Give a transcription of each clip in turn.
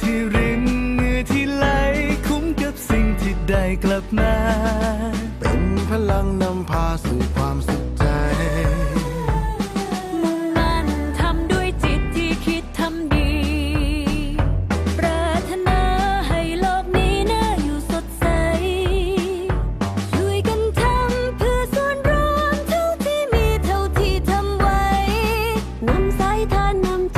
ที่รินเหงื่อที่ไหลคุ้มกับสิ่งที่ได้กลับมา เป็นพลังนำพาสู่ความสุขใจ มุ่งมั่นทำด้วยจิตที่คิดทำดี ปรารถนาให้โลกนี้น่าอยู่สดใส ช่วยกันทำเพื่อส่วนรวมเท่าที่มีเท่าที่ทำไว้ นำสายทานนำใจ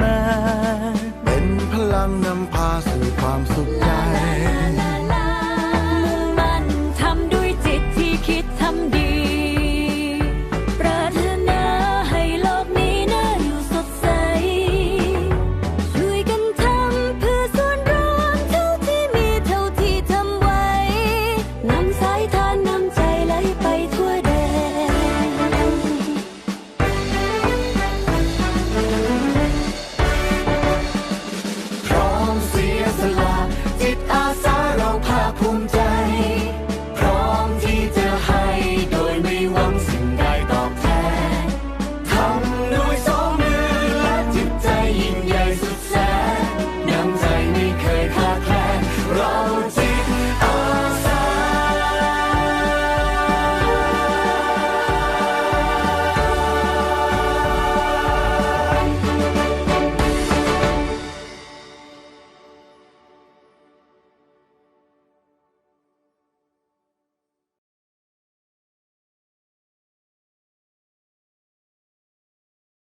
มา เป็นพลังนำพาสู่ความสุขใจ